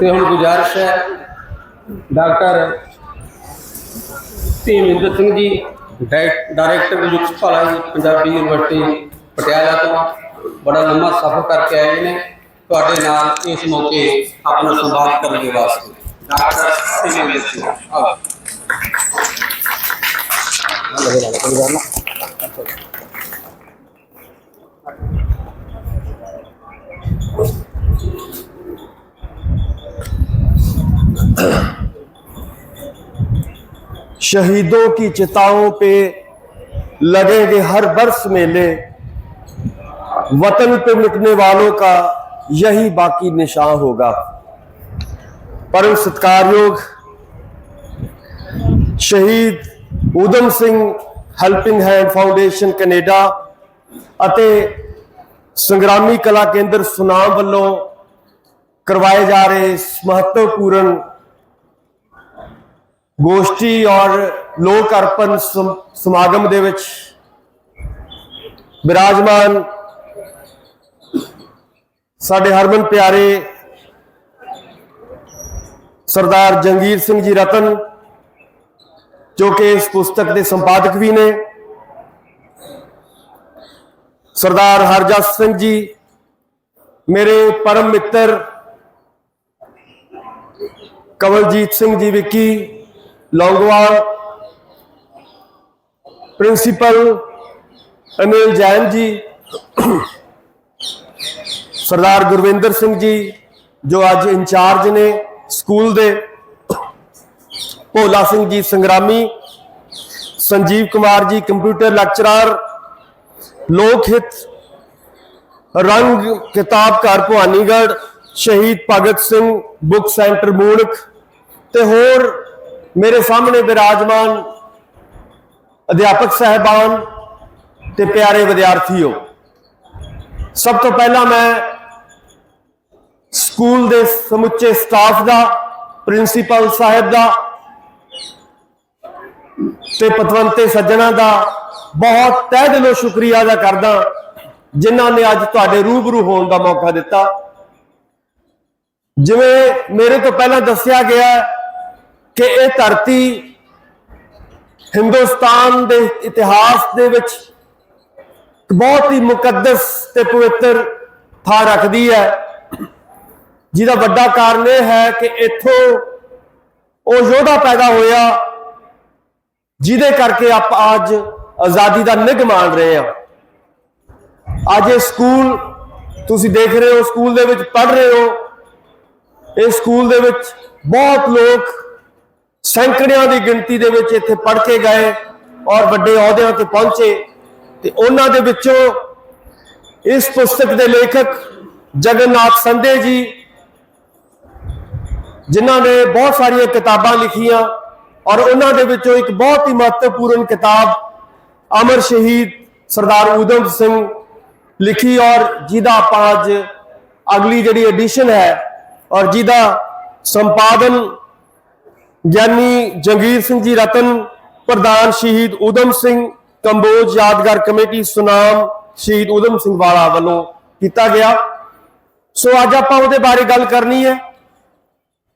ਤੇ ਹੁਣ ਗੁਜ਼ਾਰਿਸ਼ ਹੈ ਡਾਕਟਰ ਧੀਮਿੰਦਰ ਸਿੰਘ ਜੀ ਡਾਇਰੈਕਟਰ ਯੁਕਤ ਭਲਾ ਜੀ, ਪੰਜਾਬੀ ਯੂਨੀਵਰਸਿਟੀ ਪਟਿਆਲਾ ਤੋਂ। ਬੜਾ ਲੰਮਾ ਸਫ਼ਰ ਕਰਕੇ ਆਏ ਨੇ। ਤੁਹਾਡੇ ਨਾਲ ਇਸ ਮੌਕੇ ਆਪਣਾ ਸੰਵਾਦ ਕਰਨ ਦੇ ਵਾਸਤੇ। ਡਾਕਟਰ ਧੀਮਿੰਦਰ ਸਿੰਘ, ਆਓ। शहीदों की चिताओं पे लगेंगे हर बरस मेले वतन पे मिटने वालों का यही बाकी निशान होगा परम सत्कारयोग ਸ਼ਹੀਦ Udham Singh helping hand foundation Canada ਅਤੇ ਸੰਗਰਾਮੀ ਕਲਾ ਕੇਂਦਰ ਸੁਨਾਮ ਵੱਲੋਂ ਕਰਵਾਏ ਜਾ ਰਹੇ ਇਸ ਮਹੱਤਵਪੂਰਨ ਗੋਸ਼ਟੀ ਔਰ ਲੋਕ ਅਰਪਣ ਸਮਾਗਮ ਦੇ ਵਿੱਚ ਬਿਰਾਜਮਾਨ ਸਾਡੇ ਹਰਮਨ ਪਿਆਰੇ ਸਰਦਾਰ ਜੰਗੀਰ ਸਿੰਘ ਜੀ ਰਤਨ, ਜੋ ਕਿ ਇਸ ਪੁਸਤਕ ਦੇ ਸੰਪਾਦਕ ਵੀ ਨੇ, ਸਰਦਾਰ ਹਰਜਸ ਸਿੰਘ ਜੀ, ਮੇਰੇ ਪਰਮ ਮਿੱਤਰ ਕਵਲਜੀਤ ਸਿੰਘ ਜੀ ਵਿੱਕੀ ਲੌਂਗਵਾਲ, ਪ੍ਰਿੰਸੀਪਲ ਅਨਿਲ ਜੈਨ ਜੀ, ਸਰਦਾਰ ਗੁਰਵਿੰਦਰ ਸਿੰਘ ਜੀ, ਜੋ ਅੱਜ ਇੰਚਾਰਜ ਨੇ ਸਕੂਲ ਦੇ, ਭੋਲਾ ਸਿੰਘ ਜੀ ਸੰਗਰਾਮੀ, ਸੰਜੀਵ ਕੁਮਾਰ ਜੀ ਕੰਪਿਊਟਰ ਲੈਕਚਰਰ, ਲੋਕ ਹਿੱਤ, ਰੰਗ ਕਿਤਾਬ ਘਰ ਭਵਾਨੀਗੜ੍ਹ, ਸ਼ਹੀਦ ਭਗਤ ਸਿੰਘ, ਬੁੱਕ ਸੈਂਟਰ ਮੂਣਕ ਤੇ ਹੋਰ ਮੇਰੇ ਸਾਹਮਣੇ ਬਿਰਾਜਮਾਨ ਅਧਿਆਪਕ ਸਹਿਬਾਨ ਤੇ ਪਿਆਰੇ ਵਿਦਿਆਰਥੀਓ, ਸਭ ਤੋਂ ਪਹਿਲਾਂ ਮੈਂ ਸਕੂਲ ਦੇ ਸਮੁੱਚੇ ਸਟਾਫ ਦਾ, ਪ੍ਰਿੰਸੀਪਲ ਸਾਹਿਬ ਦਾ ਤੇ ਪਤਵੰਤੇ ਸੱਜਣਾ ਦਾ ਬਹੁਤ ਤਹਿ ਦਿਲੋਂ ਸ਼ੁਕਰੀਆ ਅਦਾ ਕਰਦਾ ਜਿਨ੍ਹਾਂ ਨੇ ਅੱਜ ਤੁਹਾਡੇ ਰੂਬਰੂ ਹੋਣ ਦਾ ਮੌਕਾ ਦਿੱਤਾ। ਜਿਵੇਂ ਮੇਰੇ ਤੋਂ ਪਹਿਲਾਂ ਦੱਸਿਆ ਗਿਆ ਕਿ ਇਹ ਧਰਤੀ ਹਿੰਦੁਸਤਾਨ ਦੇ ਇਤਿਹਾਸ ਦੇ ਵਿੱਚ ਬਹੁਤ ਹੀ ਮੁਕੱਦਸ ਤੇ ਪਵਿੱਤਰ ਥਾਂ ਰੱਖਦੀ ਹੈ। ਜਿਹਦਾ ਵੱਡਾ ਕਾਰਨ ਇਹ ਹੈ ਕਿ ਇੱਥੋਂ ਉਹ ਯੋਧਾ ਪੈਦਾ ਹੋਇਆ, ਜਿਹਦੇ ਕਰਕੇ ਆਪਾਂ ਅੱਜ ਆਜ਼ਾਦੀ ਦਾ ਨਿੱਘ ਮਾਣ ਰਹੇ ਹਾਂ। ਅੱਜ ਇਹ ਸਕੂਲ ਤੁਸੀਂ ਦੇਖ ਰਹੇ ਹੋ, ਸਕੂਲ ਦੇ ਵਿੱਚ ਪੜ੍ਹ ਰਹੇ ਹੋ। ਇਸ ਸਕੂਲ ਦੇ ਵਿੱਚ ਬਹੁਤ ਲੋਕ ਸੈਂਕੜਿਆਂ ਦੀ ਗਿਣਤੀ ਦੇ ਵਿੱਚ ਇੱਥੇ ਪੜ੍ਹ ਕੇ ਗਏ ਔਰ ਵੱਡੇ ਅਹੁਦਿਆਂ ਤੇ ਪਹੁੰਚੇ। ਤੇ ਉਹਨਾਂ ਦੇ ਵਿੱਚੋਂ ਇਸ ਪੁਸਤਕ ਦੇ ਲੇਖਕ ਜਗਨਨਾਥ ਸੰਧੇ ਜੀ, ਜਿਨ੍ਹਾਂ ਨੇ ਬਹੁਤ ਸਾਰੀਆਂ ਕਿਤਾਬਾਂ ਲਿਖੀਆਂ ਔਰ ਉਹਨਾਂ ਦੇ ਵਿੱਚੋਂ ਇੱਕ ਬਹੁਤ ਹੀ ਮਹੱਤਵਪੂਰਨ ਕਿਤਾਬ ਅਮਰ ਸ਼ਹੀਦ ਸਰਦਾਰ ਊਧਮ ਸਿੰਘ ਲਿਖੀ ਔਰ ਜਿਹਦਾ ਆਪਾਂ ਅੱਜ ਅਗਲੀ ਜਿਹੜੀ ਐਡੀਸ਼ਨ ਹੈ ਔਰ ਜਿਹਦਾ ਸੰਪਾਦਨ ਗਿਆਨੀ ਜੰਗੀਰ ਸਿੰਘ ਜੀ ਰਤਨ, ਪ੍ਰਧਾਨ ਸ਼ਹੀਦ ਊਧਮ ਸਿੰਘ ਕੰਬੋਜ ਯਾਦਗਾਰ ਕਮੇਟੀ ਸੁਨਾਮ ਸ਼ਹੀਦ ਊਧਮ ਸਿੰਘ ਵਾਲਾ ਵੱਲੋਂ ਕੀਤਾ ਗਿਆ। ਸੋ ਅੱਜ ਆਪਾਂ ਉਹਦੇ ਬਾਰੇ ਗੱਲ ਕਰਨੀ ਹੈ।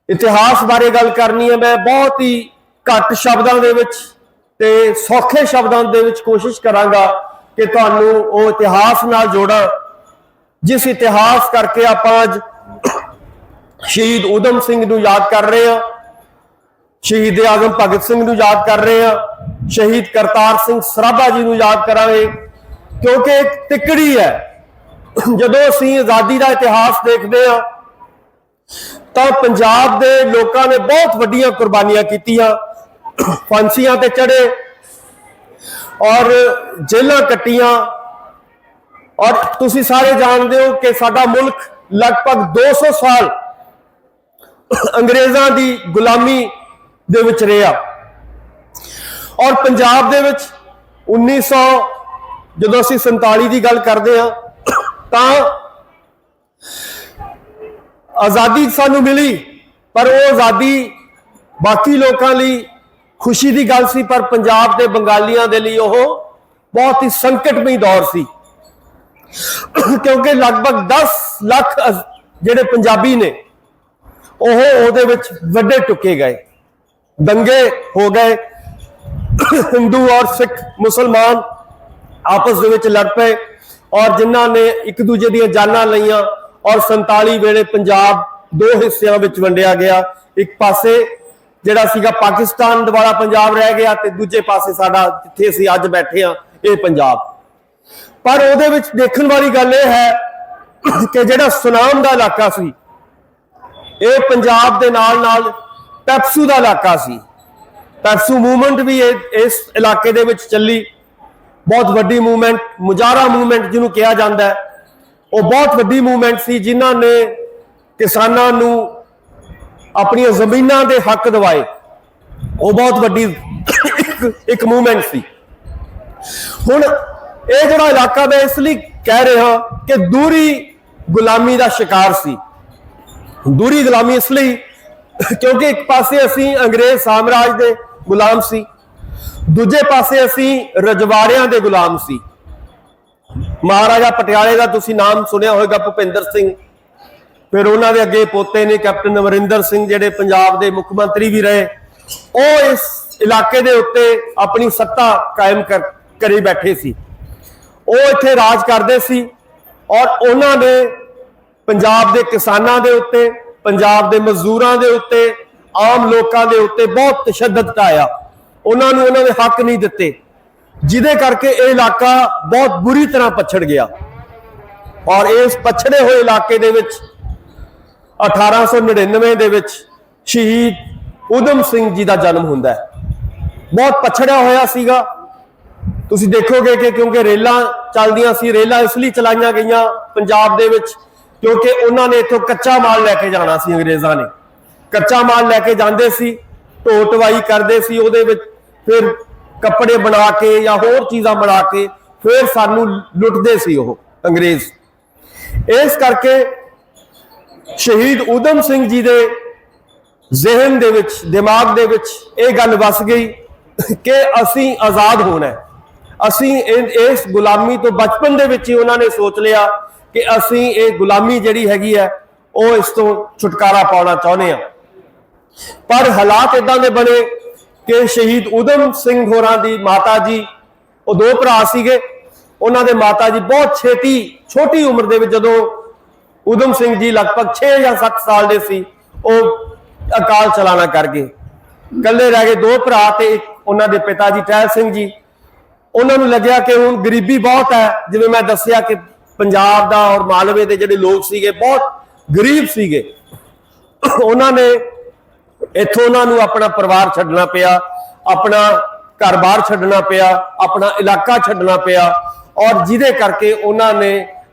ਇਤਿਹਾਸ ਬਾਰੇ ਗੱਲ ਕਰਨੀ ਹੈ। ਮੈਂ ਬਹੁਤ ਹੀ ਘੱਟ ਸ਼ਬਦਾਂ ਦੇ ਵਿੱਚ ਤੇ ਸੌਖੇ ਸ਼ਬਦਾਂ ਦੇ ਵਿੱਚ ਕੋਸ਼ਿਸ਼ ਕਰਾਂਗਾ ਕਿ ਤੁਹਾਨੂੰ ਉਹ ਇਤਿਹਾਸ ਨਾਲ ਜੋੜਾਂ। ਜਿਸ ਇਤਿਹਾਸ ਕਰਕੇ ਆਪਾਂ ਅੱਜ ਸ਼ਹੀਦ ਊਧਮ ਸਿੰਘ ਨੂੰ ਯਾਦ ਕਰ ਰਹੇ ਹਾਂ। ਸ਼ਹੀਦ ਆਜ਼ਮ ਭਗਤ ਸਿੰਘ ਨੂੰ ਯਾਦ ਕਰ ਰਹੇ ਹਾਂ, ਸ਼ਹੀਦ ਕਰਤਾਰ ਸਿੰਘ ਸਰਾਭਾ ਜੀ ਨੂੰ ਯਾਦ ਕਰਾਂਗੇ, ਕਿਉਂਕਿ ਇੱਕ ਤਿਕੜੀ ਹੈ। ਜਦੋਂ ਅਸੀਂ ਆਜ਼ਾਦੀ ਦਾ ਇਤਿਹਾਸ ਦੇਖਦੇ ਹਾਂ, ਤਾਂ ਪੰਜਾਬ ਦੇ ਲੋਕਾਂ ਨੇ ਬਹੁਤ ਵੱਡੀਆਂ ਕੁਰਬਾਨੀਆਂ ਕੀਤੀਆਂ, ਫਾਂਸੀਆਂ ਤੇ ਚੜੇ ਔਰ ਜੇਲਾਂ ਕੱਟੀਆਂ। ਔਰ ਤੁਸੀਂ ਸਾਰੇ ਜਾਣਦੇ ਹੋ ਕਿ ਸਾਡਾ ਮੁਲਕ ਲਗਭਗ 200 ਸਾਲ ਅੰਗਰੇਜ਼ਾਂ ਦੀ ਗੁਲਾਮੀ ਦੇ ਵਿੱਚ ਰਿਹਾ। ਔਰ ਪੰਜਾਬ ਦੇ ਵਿੱਚ 1900 ਜਦੋਂ ਅਸੀਂ 47 ਦੀ ਗੱਲ ਕਰਦੇ ਹਾਂ, ਤਾਂ ਆਜ਼ਾਦੀ ਸਾਨੂੰ ਮਿਲੀ, ਪਰ ਉਹ ਆਜ਼ਾਦੀ ਬਾਕੀ ਲੋਕਾਂ ਲਈ ਖੁਸ਼ੀ ਦੀ ਗੱਲ ਸੀ, ਪਰ ਪੰਜਾਬ ਦੇ ਬੰਗਾਲੀਆਂ ਦੇ ਲਈ ਉਹ ਬਹੁਤ ਹੀ ਸੰਕਟਮਈ ਦੌਰ ਸੀ। ਕਿਉਂਕਿ ਲਗਭਗ 10 ਲੱਖ ਅਜ਼- ਜਿਹੜੇ ਪੰਜਾਬੀ ਨੇ, ਉਹ ਉਹਦੇ ਵਿੱਚ ਵੱਡੇ ਟੁੱਕੇ ਗਏ। ਦੰਗੇ ਹੋ ਗਏ ਹਿੰਦੂ ਔਰ ਸਿੱਖ ਮੁਸਲਮਾਨ ਆਪਸ ਦੇ ਵਿੱਚ ਲੜ ਪਏ ਔਰ ਜਿਨ੍ਹਾਂ ਨੇ ਇੱਕ ਦੂਜੇ ਦੀਆਂ ਜਾਨਾਂ ਲਈਆਂ ਔਰ 47 ਵੇਲੇ ਪੰਜਾਬ ਦੋ ਹਿੱਸਿਆਂ ਵਿੱਚ ਵੰਡਿਆ ਗਿਆ ਇੱਕ ਪਾਸੇ ਜਿਹੜਾ ਸੀਗਾ ਪਾਕਿਸਤਾਨ ਦੁਆਰਾ ਪੰਜਾਬ ਰਹਿ ਗਿਆ ਤੇ ਦੂਜੇ ਪਾਸੇ ਸਾਡਾ ਜਿੱਥੇ ਅਸੀਂ ਅੱਜ ਬੈਠੇ ਆ ਇਹ ਪੰਜਾਬ ਪਰ ਉਹਦੇ ਵਿੱਚ ਦੇਖਣ ਵਾਲੀ ਗੱਲ ਇਹ ਹੈ ਕਿ ਜਿਹੜਾ ਸੁਨਾਮ ਦਾ ਇਲਾਕਾ ਸੀ ਇਹ ਪੰਜਾਬ ਦੇ ਨਾਲ ਨਾਲ ਪੈਪਸੂ ਦਾ ਇਲਾਕਾ ਸੀ। ਪੈਪਸੂ ਮੂਵਮੈਂਟ ਵੀ ਇਹ- ਇਸ ਇਲਾਕੇ ਦੇ ਵਿੱਚ ਚੱਲੀ। ਬਹੁਤ ਵੱਡੀ ਮੂਵਮੈਂਟ ਮੁਜਾਰਾ ਮੂਵਮੈਂਟ ਜਿਹਨੂੰ ਕਿਹਾ ਜਾਂਦਾ ਹੈ। ਉਹ ਬਹੁਤ ਵੱਡੀ ਮੂਵਮੈਂਟ ਸੀ ਜਿਨ੍ਹਾਂ ਨੇ ਕਿਸਾਨਾਂ ਨੂੰ ਆਪਣੀਆਂ ਜ਼ਮੀਨਾਂ ਦੇ ਹੱਕ ਦਿਵਾਏ। ਉਹ ਬਹੁਤ ਵੱਡੀ ਇੱਕ ਮੂਵਮੈਂਟ ਸੀ। ਹੁਣ ਇਹ ਜਿਹੜਾ ਇਲਾਕਾ ਮੈਂ ਇਸ ਲਈ ਕਹਿ ਰਿਹਾ ਕਿ ਦੂਰੀ ਗੁਲਾਮੀ ਦਾ ਸ਼ਿਕਾਰ ਸੀ। ਦੂਰੀ ਗੁਲਾਮੀ ਇਸ ਲਈ ਕਿਉਂਕਿ ਇੱਕ ਪਾਸੇ ਅਸੀਂ ਅੰਗਰੇਜ਼ ਸਾਮਰਾਜ ਦੇ ਗੁਲਾਮ ਸੀ, ਦੂਜੇ ਪਾਸੇ ਅਸੀਂ ਰਜਵਾੜਿਆਂ ਦੇ ਗੁਲਾਮ ਸੀ। ਮਹਾਰਾਜਾ ਪਟਿਆਲੇ ਦਾ ਤੁਸੀਂ ਨਾਮ ਸੁਣਿਆ ਹੋਵੇਗਾ, ਭੁਪਿੰਦਰ ਸਿੰਘ। ਫਿਰ ਉਹਨਾਂ ਦੇ ਅੱਗੇ ਪੋਤੇ ਨੇ ਕੈਪਟਨ ਅਮਰਿੰਦਰ ਸਿੰਘ, ਜਿਹੜੇ ਪੰਜਾਬ ਦੇ ਮੁੱਖ ਮੰਤਰੀ ਵੀ ਰਹੇ। ਉਹ ਇਸ ਇਲਾਕੇ ਦੇ ਉੱਤੇ ਆਪਣੀ ਸੱਤਾ ਕਾਇਮ ਕਰ, ਕਰੀ ਬੈਠੇ ਸੀ। ਉਹ ਇੱਥੇ ਰਾਜ ਕਰਦੇ ਸੀ ਔਰ ਉਹਨਾਂ ਨੇ ਪੰਜਾਬ ਦੇ ਕਿਸਾਨਾਂ ਦੇ ਉੱਤੇ ਪੰਜਾਬ ਦੇ ਮਜ਼ਦੂਰਾਂ ਦੇ ਉੱਤੇ, ਆਮ ਲੋਕਾਂ ਦੇ ਉੱਤੇ ਬਹੁਤ ਤਸ਼ੱਦਦ ਢਾਇਆ ਉਹਨਾਂ ਨੂੰ ਉਹਨਾਂ ਦੇ ਹੱਕ ਨਹੀਂ ਦਿੱਤੇ। ਜਿਹਦੇ ਕਰਕੇ ਇਹ ਇਲਾਕਾ ਬਹੁਤ ਬੁਰੀ ਤਰ੍ਹਾਂ ਪਛੜ ਗਿਆ। ਔਰ ਇਸ ਪਛੜੇ ਹੋਏ ਇਲਾਕੇ ਦੇ ਵਿੱਚ 1899 ਦੇ ਵਿੱਚ ਸ਼ਹੀਦ ਉਦਮ ਸਿੰਘ ਜੀ ਦਾ ਜਨਮ ਹੁੰਦਾ ਹੈ। ਬਹੁਤ ਪਛੜਿਆ ਹੋਇਆ ਸੀਗਾ। ਤੁਸੀਂ ਦੇਖੋਗੇ ਕਿ ਕਿਉਂਕਿ ਰੇਲਾਂ ਚੱਲਦੀਆਂ ਸੀ, ਰੇਲਾਂ ਇਸ ਲਈ ਚਲਾਈਆਂ ਗਈਆਂ ਪੰਜਾਬ ਦੇ ਵਿੱਚ ਕਿਉਂਕਿ ਉਹਨਾਂ ਨੇ ਇੱਥੋਂ ਕੱਚਾ ਮਾਲ ਲੈ ਕੇ ਜਾਣਾ ਸੀ, ਅੰਗਰੇਜ਼ਾਂ ਨੇ। ਕੱਚਾ ਮਾਲ ਲੈ ਕੇ ਜਾਂਦੇ ਸੀ ਢੋ ਢਵਾਈ ਕਰਦੇ ਸੀ, ਉਹਦੇ ਵਿੱਚ ਫਿਰ ਕੱਪੜੇ ਬਣਾ ਕੇ ਜਾਂ ਹੋਰ ਚੀਜ਼ਾਂ ਬਣਾ ਕੇ ਫਿਰ ਸਾਨੂੰ ਲੁੱਟਦੇ ਸੀ ਉਹ ਅੰਗਰੇਜ਼। ਇਸ ਕਰਕੇ ਸ਼ਹੀਦ ਉਦਮ ਸਿੰਘ ਜੀ ਦੇ ਜ਼ਿਹਨ ਦੇ ਵਿੱਚ, ਦਿਮਾਗ ਦੇ ਵਿੱਚ ਇਹ ਗੱਲ ਵਸ ਗਈ ਕਿ ਅਸੀਂ ਆਜ਼ਾਦ ਹੋਣਾ ਅਸੀਂ ਇਹ- ਇਸ ਗੁਲਾਮੀ ਤੋਂ ਬਚਪਨ ਦੇ ਵਿੱਚ ਹੀ ਉਹਨਾਂ ਨੇ ਸੋਚ ਲਿਆ ਕਿ ਅਸੀਂ ਇਹ ਗੁਲਾਮੀ ਜਿਹੜੀ ਹੈਗੀ ਹੈ, ਉਹ ਇਸ ਤੋਂ ਛੁਟਕਾਰਾ ਪਾਉਣਾ ਚਾਹੁੰਦੇ ਆ ਪਰ ਹਾਲਾਤ ਇਦਾਂ ਦੇ ਬਣੇ ਕਿ ਸ਼ਹੀਦ ਉਦਮ ਸਿੰਘ ਹੋਰਾਂ ਦੀ ਮਾਤਾ ਜੀ, ਉਹ ਦੋ ਭਰਾ ਸੀਗੇ। ਉਹਨਾਂ ਦੇ ਮਾਤਾ ਜੀ ਬਹੁਤ ਛੇਤੀ, ਛੋਟੀ ਉਮਰ ਦੇ ਵਿੱਚ ਜਦੋਂ ਉਦਮ ਸਿੰਘ ਜੀ ਲਗਭਗ 6 ਜਾਂ 7 ਸਾਲ ਦੇ ਸੀ, ਉਹ ਅਕਾਲ ਚਲਾਣਾ ਕਰ ਗਏ। ਇਕੱਲੇ ਰਹਿ ਗਏ ਦੋ ਭਰਾ ਤੇ ਇੱਕ ਉਹਨਾਂ ਦੇ ਪਿਤਾ ਜੀ ਟਹਿਲ ਸਿੰਘ ਜੀ। ਉਹਨਾਂ ਨੂੰ ਲੱਗਿਆ ਕਿ ਹੁਣ ਗਰੀਬੀ ਬਹੁਤ ਹੈ। ਜਿਵੇਂ ਮੈਂ ਦੱਸਿਆ ਕਿ ਪੰਜਾਬ ਦਾ ਔਰ ਮਾਲਵੇ ਦੇ ਜਿਹੜੇ ਲੋਕ ਸੀਗੇ, ਬਹੁਤ ਗਰੀਬ ਸੀਗੇ। ਉਹਨਾਂ ਨੇ ਇੱਥੋਂ ਉਹਨਾਂ ਨੂੰ ਆਪਣਾ ਪਰਿਵਾਰ ਛੱਡਣਾ ਪਿਆ, ਆਪਣਾ ਘਰ-ਬਾਰ ਛੱਡਣਾ ਪਿਆ, ਆਪਣਾ ਇਲਾਕਾ ਛੱਡਣਾ ਪਿਆ ਔਰ ਜਿਹਦੇ ਕਰਕੇ ਉਹਨਾਂ ਨੇ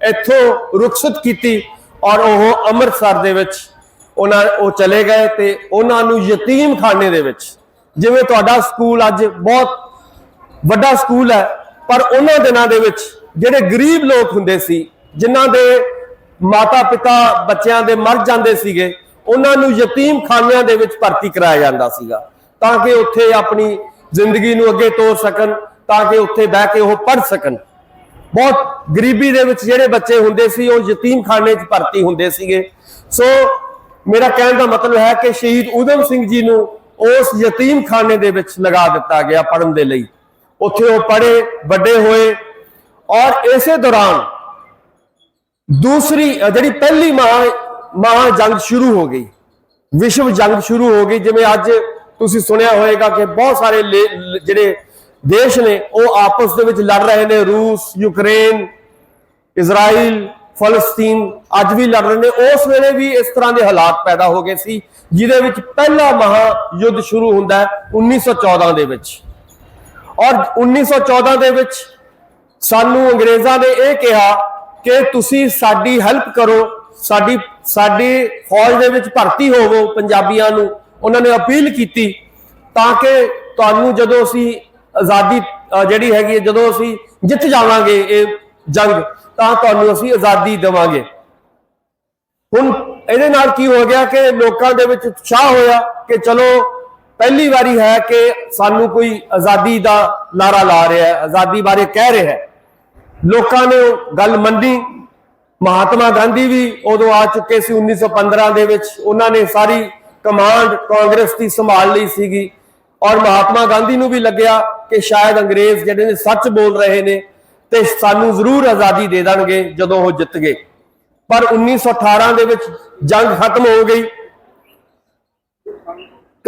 ਇੱਥੋਂ ਰੁਖਸਤ ਕੀਤੀ ਔਰ ਉਹ ਅੰਮ੍ਰਿਤਸਰ ਦੇ ਵਿੱਚ ਉਹਨਾਂ ਉਹ ਚਲੇ ਗਏ ਤੇ ਉਹਨਾਂ ਨੂੰ ਯਤੀਮ ਖਾਨੇ ਦੇ ਵਿੱਚ। ਜਿਵੇਂ ਤੁਹਾਡਾ ਸਕੂਲ ਅੱਜ ਬਹੁਤ ਵੱਡਾ ਸਕੂਲ ਹੈ, ਪਰ ਉਹਨਾਂ ਦਿਨਾਂ ਦੇ ਵਿੱਚ ਜਿਹੜੇ ਗਰੀਬ ਲੋਕ ਹੁੰਦੇ ਸੀ, ਜਿਨ੍ਹਾਂ ਦੇ ਮਾਤਾ ਪਿਤਾ ਬੱਚਿਆਂ ਦੇ ਮਰ ਜਾਂਦੇ ਸੀਗੇ, ਉਹਨਾਂ ਨੂੰ ਯਤੀਮ ਖਾਨਿਆਂ ਦੇ ਵਿੱਚ ਭਰਤੀ ਕਰਾਇਆ ਜਾਂਦਾ ਸੀਗਾ। ਤਾਂ ਕਿ ਉੱਥੇ ਆਪਣੀ ਜ਼ਿੰਦਗੀ ਨੂੰ ਅੱਗੇ ਤੋਰ ਸਕਣ, ਤਾਂ ਕਿ ਉੱਥੇ ਬਹਿ ਕੇ ਉਹ ਪੜ੍ਹ ਸਕਣ। ਬਹੁਤ ਗਰੀਬੀ ਦੇ ਵਿੱਚ ਜਿਹੜੇ ਬੱਚੇ ਹੁੰਦੇ ਸੀ, ਉਹ ਯਤੀਮ ਖਾਨੇ 'ਚ ਭਰਤੀ ਹੁੰਦੇ ਸੀਗੇ। ਸੋ ਮੇਰਾ ਕਹਿਣ ਦਾ ਮਤਲਬ ਹੈ ਕਿ ਸ਼ਹੀਦ ਉਦਮ ਸਿੰਘ ਜੀ ਨੂੰ ਉਸ ਯਤੀਮਖਾਨੇ ਦੇ ਵਿੱਚ ਲਗਾ ਦਿੱਤਾ ਗਿਆ ਪੜਨ ਦੇ ਲਈ। ਉੱਥੇ ਉਹ ਪੜ੍ਹੇ, ਵੱਡੇ ਹੋਏ ਔਰ ਇਸੇ ਦੌਰਾਨ ਦੂਸਰੀ ਜਿਹੜੀ ਪਹਿਲੀ ਮਹਾ ਮਹਾ ਜੰਗ ਸ਼ੁਰੂ ਹੋ ਗਈ, ਵਿਸ਼ਵ ਜੰਗ ਸ਼ੁਰੂ ਹੋ ਗਈ, ਜਿਵੇਂ ਅੱਜ ਤੁਸੀਂ ਸੁਣਿਆ ਹੋਵੇਗਾ ਕਿ ਬਹੁਤ ਸਾਰੇ ਲੇ- ਜਿਹੜੇ ਦੇਸ਼ ਨੇ, ਉਹ ਆਪਸ ਦੇ ਵਿੱਚ ਲੜ ਰਹੇ ਨੇ, ਰੂਸ, ਯੂਕਰੇਨ, ਇਜ਼ਰਾਈਲ, ਫਲਸਤੀਨ ਅੱਜ ਵੀ ਲੜ ਰਹੇ ਨੇ। ਉਸ ਵੇਲੇ ਵੀ ਇਸ ਤਰ੍ਹਾਂ ਦੇ ਹਾਲਾਤ ਪੈਦਾ ਹੋ ਗਏ ਸੀ, ਜਿਹਦੇ ਵਿੱਚ ਪਹਿਲਾ ਮਹਾ ਯੁੱਧ ਸ਼ੁਰੂ ਹੁੰਦਾ ਹੈ 1914 ਦੇ ਵਿੱਚ। ਔਰ 1914 ਦੇ ਵਿੱਚ ਸਾਨੂੰ ਅੰਗਰੇਜ਼ਾਂ ਨੇ ਇਹ ਕਿਹਾ ਕਿ ਤੁਸੀਂ ਸਾਡੀ ਹੈਲਪ ਕਰੋ ਸਾਡੀ ਸਾਡੀ ਫੌਜ ਦੇ ਵਿੱਚ ਭਰਤੀ ਹੋਵੋ ਪੰਜਾਬੀਆਂ ਨੂੰ। ਉਹਨਾਂ ਨੇ ਅਪੀਲ ਕੀਤੀ ਤਾਂ ਕਿ ਤੁਹਾਨੂੰ ਜਦੋਂ ਅਸੀਂ ਆਜ਼ਾਦੀ ਜਿਹੜੀ ਹੈਗੀ ਹੈ, ਜਦੋਂ ਅਸੀਂ ਜਿੱਤ ਜਾਵਾਂਗੇ ਇਹ ਜੰਗ ਤਾਂ ਤੁਹਾਨੂੰ ਅਸੀਂ ਆਜ਼ਾਦੀ ਦੇਵਾਂਗੇ। ਹੁਣ ਇਹਦੇ ਨਾਲ ਕੀ ਹੋ ਗਿਆ ਕਿ ਲੋਕਾਂ ਦੇ ਵਿੱਚ ਉਤਸ਼ਾਹ ਹੋਇਆ ਕਿ ਚਲੋ ਪਹਿਲੀ ਵਾਰੀ ਹੈ ਕਿ ਸਾਨੂੰ ਕੋਈ ਆਜ਼ਾਦੀ ਦਾ ਨਾਰਾ ਲਾ ਰਿਹਾ ਹੈ ਆਜ਼ਾਦੀ ਬਾਰੇ ਕਹਿ ਰਿਹਾ ਹੈ। ਲੋਕਾਂ ਨੇ ਗੱਲ ਮੰਨੀ। ਮਹਾਤਮਾ ਗਾਂਧੀ ਵੀ ਉਦੋਂ ਆ ਚੁੱਕੇ ਸੀ 1915 ਦੇ ਵਿੱਚ। ਉਹਨਾਂ ਨੇ ਸਾਰੀ ਕਮਾਂਡ ਕਾਂਗਰਸ ਦੀ ਸੰਭਾਲ ਲਈ ਸੀਗੀ। ਔਰ ਮਹਾਤਮਾ ਗਾਂਧੀ ਨੂੰ ਵੀ ਲੱਗਿਆ ਕਿ ਸ਼ਾਇਦ ਅੰਗਰੇਜ਼ ਜਿਹੜੇ ਨੇ ਸੱਚ ਬੋਲ ਰਹੇ ਨੇ ਤੇ ਸਾਨੂੰ ਜ਼ਰੂਰ ਆਜ਼ਾਦੀ ਦੇ ਦੇਣਗੇ ਜਦੋਂ ਉਹ ਜਿੱਤ ਗਏ। ਪਰ 1918 ਦੇ ਵਿੱਚ ਜੰਗ ਖਤਮ ਹੋ ਗਈ।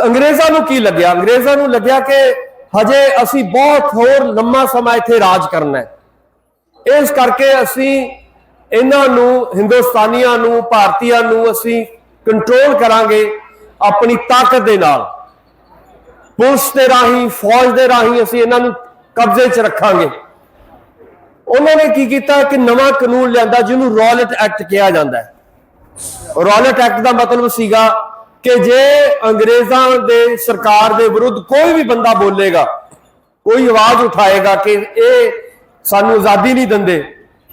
ਅੰਗਰੇਜ਼ਾਂ ਨੂੰ ਕੀ ਲੱਗਿਆ? ਅੰਗਰੇਜ਼ਾਂ ਨੂੰ ਲੱਗਿਆ ਕਿ ਹਜੇ ਅਸੀਂ ਬਹੁਤ ਹੋਰ ਲੰਮਾ ਸਮਾਂ ਇੱਥੇ ਰਾਜ ਕਰਨਾ ਹੈ। ਇਸ ਕਰਕੇ ਅਸੀਂ ਇਹਨਾਂ ਨੂੰ ਹਿੰਦੁਸਤਾਨੀਆਂ ਨੂੰ, ਭਾਰਤੀਆਂ ਨੂੰ ਅਸੀਂ ਕੰਟਰੋਲ ਕਰਾਂਗੇ ਆਪਣੀ ਤਾਕਤ ਦੇ ਨਾਲ। ਪੁਲਿਸ ਦੇ ਰਾਹੀਂ, ਫੌਜ ਦੇ ਰਾਹੀਂ ਅਸੀਂ ਇਹਨਾਂ ਨੂੰ ਕਬਜ਼ੇ 'ਚ ਰੱਖਾਂਗੇ। ਉਹਨਾਂ ਨੇ ਕੀ ਕੀਤਾ ਕਿ ਨਵਾਂ ਕਾਨੂੰਨ ਲਿਆਂਦਾ, ਜਿਹਨੂੰ ਰੌਲਟ ਐਕਟ ਕਿਹਾ ਜਾਂਦਾ ਹੈ। ਰੌਲਟ ਐਕਟ ਦਾ ਮਤਲਬ ਸੀਗਾ ਕਿ ਜੇ ਅੰਗਰੇਜ਼ਾਂ ਦੇ ਸਰਕਾਰ ਦੇ ਵਿਰੁੱਧ ਕੋਈ ਵੀ ਬੰਦਾ ਬੋਲੇਗਾ, ਕੋਈ ਆਵਾਜ਼ ਉਠਾਏਗਾ ਕਿ ਇਹ ਸਾਨੂੰ ਆਜ਼ਾਦੀ ਨਹੀਂ ਦਿੰਦੇ,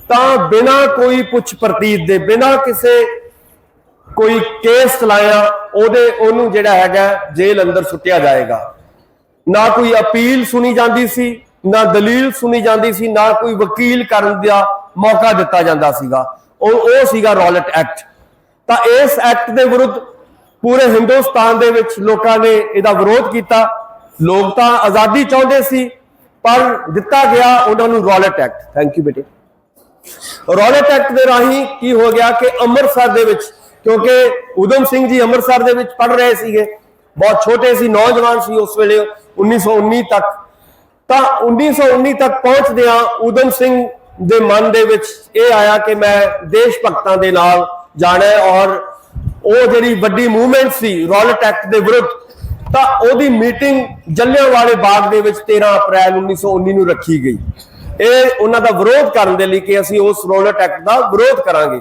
ਤਾਂ ਬਿਨਾਂ ਕੋਈ ਪੁੱਛ ਪ੍ਰਤੀਤ ਦੇ, ਬਿਨਾਂ ਕਿਸੇ ਕੋਈ ਕੇਸ ਚਲਾਇਆ, ਉਹਦੇ, ਉਹਨੂੰ ਜਿਹੜਾ ਹੈਗਾ, ਜੇਲ੍ਹ ਅੰਦਰ ਸੁੱਟਿਆ ਜਾਏਗਾ। ਨਾ ਕੋਈ ਅਪੀਲ ਸੁਣੀ ਜਾਂਦੀ ਸੀ, ਨਾ ਦਲੀਲ ਸੁਣੀ ਜਾਂਦੀ ਸੀ, ਨਾ ਕੋਈ ਵਕੀਲ ਕਰਨ ਦਾ ਮੌਕਾ ਦਿੱਤਾ ਜਾਂਦਾ ਸੀਗਾ। ਉਹ ਉਹ ਸੀਗਾ ਰੌਲਟ ਐਕਟ। ਤਾਂ ਇਸ ਐਕਟ ਦੇ ਵਿਰੁੱਧ ਪੂਰੇ ਹਿੰਦੁਸਤਾਨ ਦੇ ਵਿੱਚ ਲੋਕਾਂ ਨੇ ਇਹਦਾ ਵਿਰੋਧ ਕੀਤਾ। ਲੋਕ ਤਾਂ ਆਜ਼ਾਦੀ ਚਾਹੁੰਦੇ ਸੀ ਪਰ ਦਿੱਤਾ ਗਿਆ ਉਹਨਾਂ ਨੂੰ ਰੌਲਟ ਐਕਟ ਥੈਂਕ ਯੂ ਬੇਟੇ। ਰੌਲਟ ਐਕਟ ਦੇ ਰਾਹੀਂ ਕੀ ਹੋ ਗਿਆ ਕਿ ਅੰਮ੍ਰਿਤਸਰ ਦੇ ਵਿੱਚ, ਕਿਉਂਕਿ ਉਦਮ ਸਿੰਘ ਜੀ ਅੰਮ੍ਰਿਤਸਰ ਦੇ ਵਿੱਚ ਪੜ ਰਹੇ ਸੀਗੇ, ਬਹੁਤ ਛੋਟੇ ਸੀ, ਨੌਜਵਾਨ ਸੀ ਉਸ ਵੇਲੇ 1919 ਤੱਕ। ਤਾਂ 1919 ਤੱਕ ਪਹੁੰਚਦਿਆਂ ਉਦਮ ਸਿੰਘ ਦੇ ਮਨ ਦੇ ਵਿੱਚ ਇਹ ਆਇਆ ਕਿ ਮੈਂ ਦੇਸ਼ ਭਗਤਾਂ ਦੇ ਨਾਲ ਜਾਣਾ ਔਰ ਉਹ ਜਿਹੜੀ ਵੱਡੀ ਮੂਵਮੈਂਟ ਸੀ ਰੌਲਟ ਐਕਟ ਦੇ ਵਿਰੁੱਧ ਤਾਂ ਉਹਦੀ ਮੀਟਿੰਗ ਜੱਲਿਆਂਵਾਲੇ ਬਾਗ ਦੇ ਵਿੱਚ 13 ਅਪ੍ਰੈਲ 1919 ਨੂੰ ਰੱਖੀ ਗਈ। ਇਹ ਉਹਨਾਂ ਦਾ ਵਿਰੋਧ ਕਰਨ ਦੇ ਲਈ ਕਿ ਅਸੀਂ ਉਸ ਰੌਲਟ ਐਕਟ ਦਾ ਵਿਰੋਧ ਕਰਾਂਗੇ।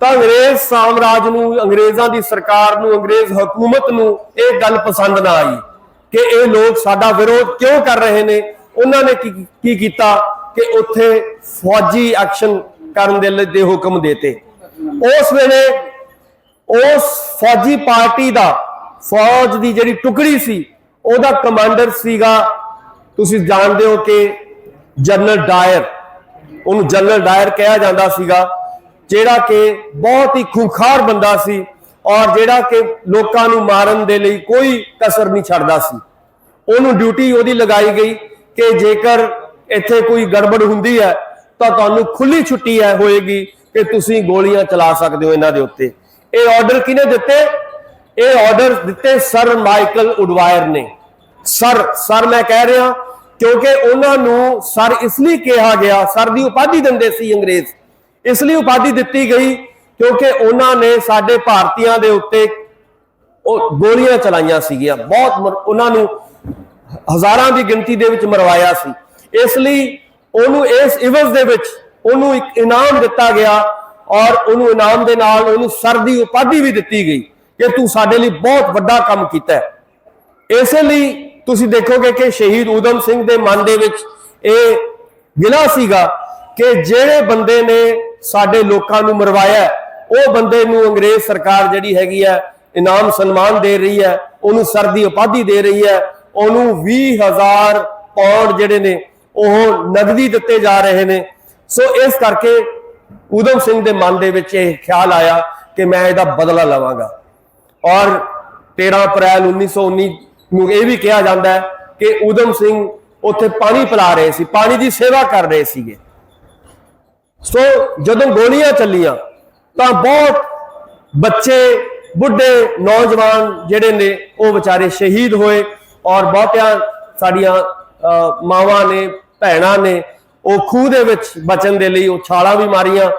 ਤਾਂ ਅੰਗਰੇਜ਼ ਸਾਮਰਾਜ ਨੂੰ, ਅੰਗਰੇਜ਼ਾਂ ਦੀ ਸਰਕਾਰ ਨੂੰ, ਅੰਗਰੇਜ਼ ਹਕੂਮਤ ਨੂੰ ਇਹ ਗੱਲ ਪਸੰਦ ਨਾ ਆਈ ਕਿ ਇਹ ਲੋਕ ਸਾਡਾ ਵਿਰੋਧ ਕਿਉਂ ਕਰ ਰਹੇ ਨੇ। ਉਹਨਾਂ ਨੇ ਕੀ ਕੀਤਾ ਕਿ ਉੱਥੇ ਫੌਜੀ ਐਕਸ਼ਨ ਕਰਨ ਦੇ ਲਈ ਦੇ ਹੁਕਮ ਦੇਤੇ। ਉਸ ਵੇਲੇ ਉਸ ਫੌਜੀ ਪਾਰਟੀ ਦਾ ਫੌਜ ਦੀ ਜਿਹੜੀ ਟੁਕੜੀ ਸੀ, ਉਹਦਾ ਕਮਾਂਡਰ ਸੀਗਾ, ਤੁਸੀਂ ਜਾਣਦੇ ਹੋ ਕਿ ਜਨਰਲ ਡਾਇਰ, ਉਹਨੂੰ ਜਨਰਲ ਡਾਇਰ ਕਿਹਾ ਜਾਂਦਾ ਸੀਗਾ, ਜਿਹੜਾ ਕਿ ਬਹੁਤ ਹੀ ਖੂਖਾਰ ਬੰਦਾ ਸੀ ਔਰ ਜਿਹੜਾ ਕਿ ਲੋਕਾਂ ਨੂੰ ਮਾਰਨ ਦੇ ਲਈ ਕੋਈ ਕਸਰ ਨਹੀਂ ਛੱਡਦਾ ਸੀ। ਉਹਨੂੰ ਡਿਊਟੀ ਉਹਦੀ ਲਗਾਈ ਗਈ ਕਿ ਜੇਕਰ ਇੱਥੇ ਕੋਈ ਗੜਬੜ ਹੁੰਦੀ ਹੈ, ਤਾਂ ਤੁਹਾਨੂੰ ਖੁੱਲੀ ਛੁੱਟੀ ਹੈ ਹੋਏਗੀ ਕਿ ਤੁਸੀਂ ਗੋਲੀਆਂ ਚਲਾ ਸਕਦੇ ਹੋ ਇਹਨਾਂ ਦੇ ਉੱਤੇ। ਇਹ ਆਰਡਰ ਕਿਹਨੇ ਦਿੱਤੇ? ਇਹ ਆਰਡਰ ਦਿੱਤੇ ਸਰ ਮਾਈਕਲ ਉਡਵਾਇਰ ਨੇ। ਸਰ ਸਰ ਮੈਂ ਕਹਿ ਰਿਹਾ, ਕਿਉਂਕਿ ਉਹਨਾਂ ਨੂੰ ਸਰ ਇਸ ਲਈ ਕਿਹਾ ਗਿਆ, ਸਰ ਦੀ ਉਪਾਧੀ ਦਿੰਦੇ ਸੀ ਅੰਗਰੇਜ਼। ਇਸ ਲਈ ਉਪਾਧੀ ਦਿੱਤੀ ਗਈ ਕਿਉਂਕਿ ਉਹਨਾਂ ਨੇ ਸਾਡੇ ਭਾਰਤੀਆਂ ਦੇ ਉੱਤੇ ਉਹ ਗੋਲੀਆਂ ਚਲਾਈਆਂ ਸੀਗੀਆਂ। ਬਹੁਤ ਉਹਨਾਂ ਨੂੰ ਹਜ਼ਾਰਾਂ ਦੀ ਗਿਣਤੀ ਦੇ ਵਿੱਚ ਮਰਵਾਇਆ ਸੀ। ਇਸ ਲਈ ਉਹਨੂੰ ਇਸ ਇਵਜ਼ ਦੇ ਵਿੱਚ ਉਹਨੂੰ ਇੱਕ ਇਨਾਮ ਦਿੱਤਾ ਗਿਆ ਔਰ ਉਹਨੂੰ ਇਨਾਮ ਦੇ ਨਾਲ ਉਹਨੂੰ ਸਰ ਦੀ ਉਪਾਧੀ ਵੀ ਦਿੱਤੀ ਗਈ। ਕਿ ਤੂੰ ਸਾਡੇ ਲਈ ਬਹੁਤ ਵੱਡਾ ਕੰਮ ਕੀਤਾ ਹੈ। ਇਸੇ ਲਈ ਤੁਸੀਂ ਦੇਖੋਗੇ ਕਿ ਸ਼ਹੀਦ ਊਧਮ ਸਿੰਘ ਦੇ ਮਨ ਦੇ ਵਿੱਚ ਇਹ ਗਿਲਾ ਸੀਗਾ ਕਿ ਜਿਹੜੇ ਬੰਦੇ ਨੇ ਸਾਡੇ ਲੋਕਾਂ ਨੂੰ ਮਰਵਾਇਆ ਉਹ ਬੰਦੇ ਨੂੰ ਅੰਗਰੇਜ਼ ਸਰਕਾਰ ਜਿਹੜੀ ਹੈਗੀ ਹੈ, ਇਨਾਮ ਸਨਮਾਨ ਦੇ ਰਹੀ ਹੈ, ਉਹਨੂੰ ਸਰਦੀ ਉਪਾਧੀ ਦੇ ਰਹੀ ਹੈ, ਉਹਨੂੰ 20000 ਪੌਂਡ ਜਿਹੜੇ ਨੇ ਉਹ ਨਗਦੀ ਦਿੱਤੇ ਜਾ ਰਹੇ ਨੇ। ਸੋ ਇਸ ਕਰਕੇ ਊਧਮ ਸਿੰਘ ਦੇ ਮਨ ਦੇ ਵਿੱਚ ਇਹ ਖਿਆਲ ਆਇਆ ਕਿ ਮੈਂ ਇਹਦਾ ਬਦਲਾ ਲਵਾਂਗਾ। ਔਰ 13 ਅਪ੍ਰੈਲ 1919 ਨੂੰ ਇਹ ਵੀ ਕਿਹਾ ਜਾਂਦਾ ਹੈ ਕਿ ਊਧਮ ਸਿੰਘ ਉੱਥੇ ਪਾਣੀ ਪਿਲਾ ਰਹੇ ਸੀ ਪਾਣੀ ਦੀ ਸੇਵਾ ਕਰ ਰਹੇ ਸੀਗੇ। ਸੋ ਜਦੋਂ ਗੋਲੀਆਂ ਚੱਲੀਆਂ ਤਾਂ ਬਹੁਤ ਬੱਚੇ ਬੁੱਢੇ ਨੌਜਵਾਨ ਜਿਹੜੇ ਨੇ ਉਹ ਵਿਚਾਰੇ ਸ਼ਹੀਦ ਹੋਏ ਔਰ ਬਹੁਤਿਆਂ ਸਾਡੀਆਂ ਅਹ, ਮਾਵਾਂ ਨੇ ਭੈਣਾਂ ਨੇ ਉਹ ਖੂਹ ਦੇ ਵਿੱਚ ਬਚਣ ਦੇ ਲਈ ਉਹ ਛਾਲਾਂ ਵੀ ਮਾਰੀਆਂ।